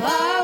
Bye.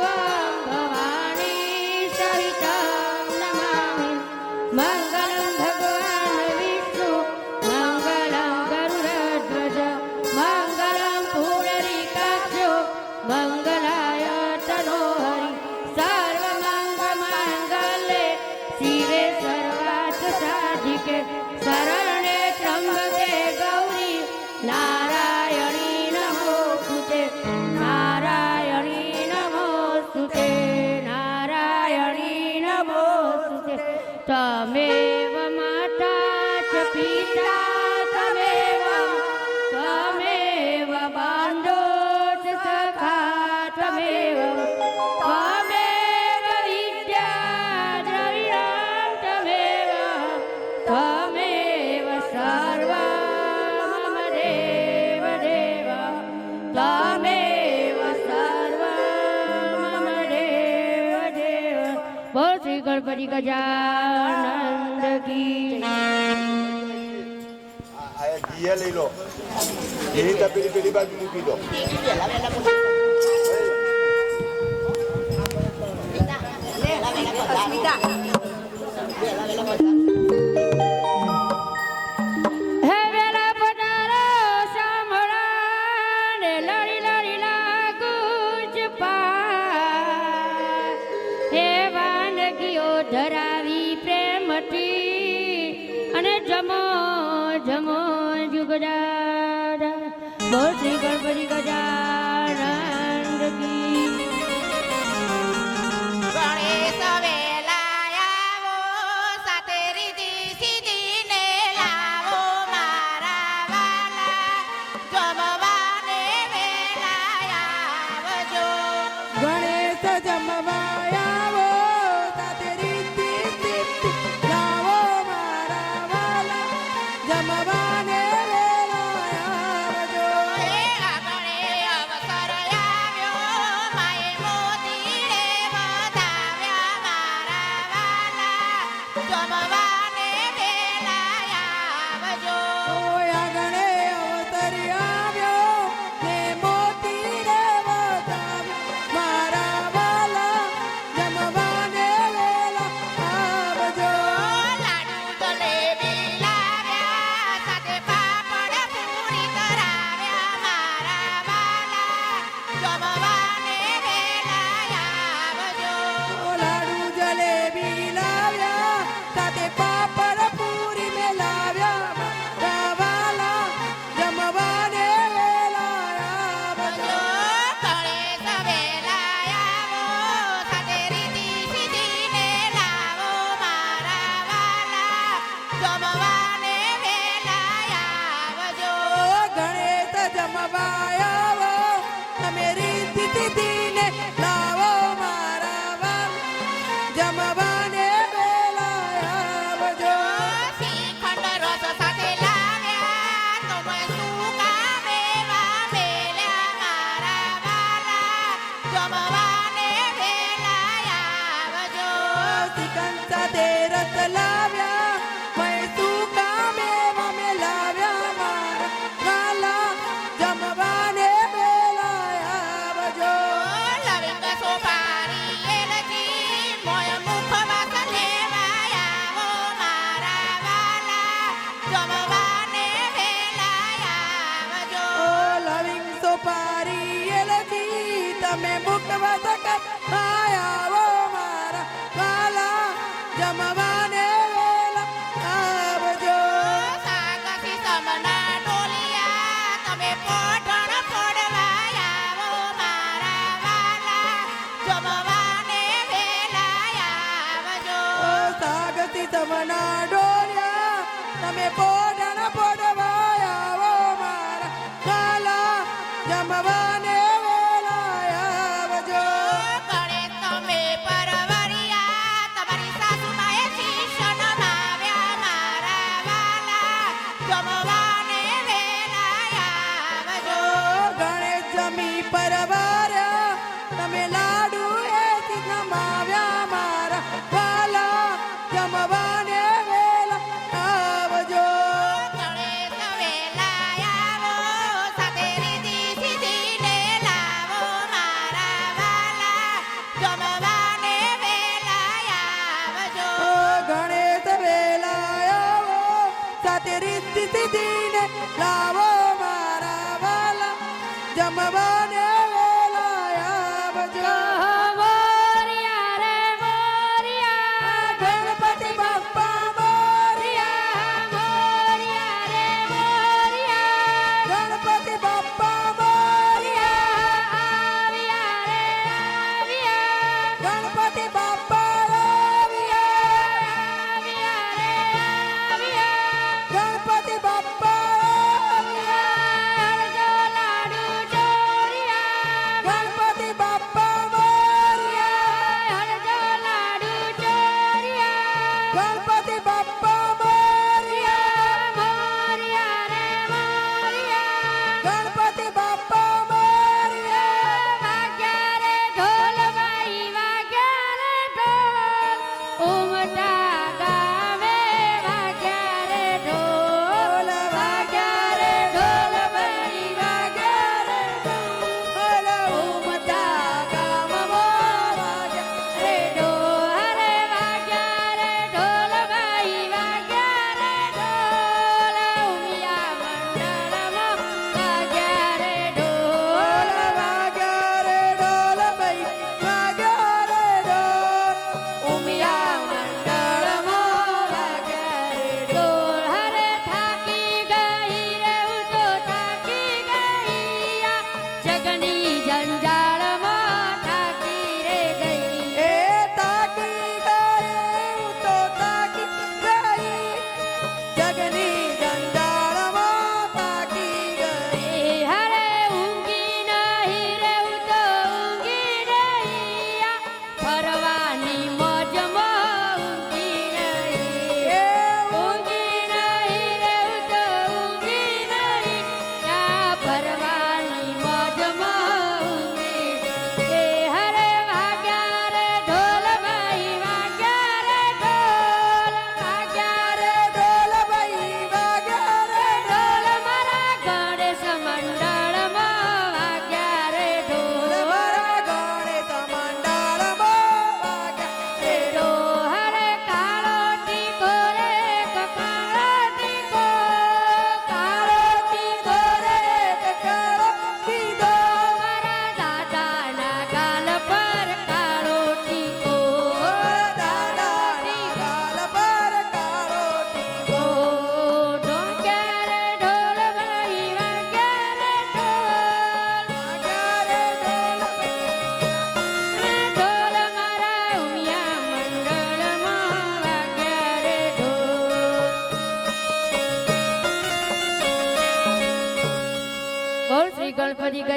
ગરી ગજાનંદ કી દિયા લઈ લો. એની તપેલી પેલી બાજુ મૂકી દો. વેલા વેલા ધરાવી પ્રેમથી અને જમો જમો જુગદાદા બોલ શ્રી ગણપતિ ગજા તમના ડોર્યા. તમે પો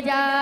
ગજા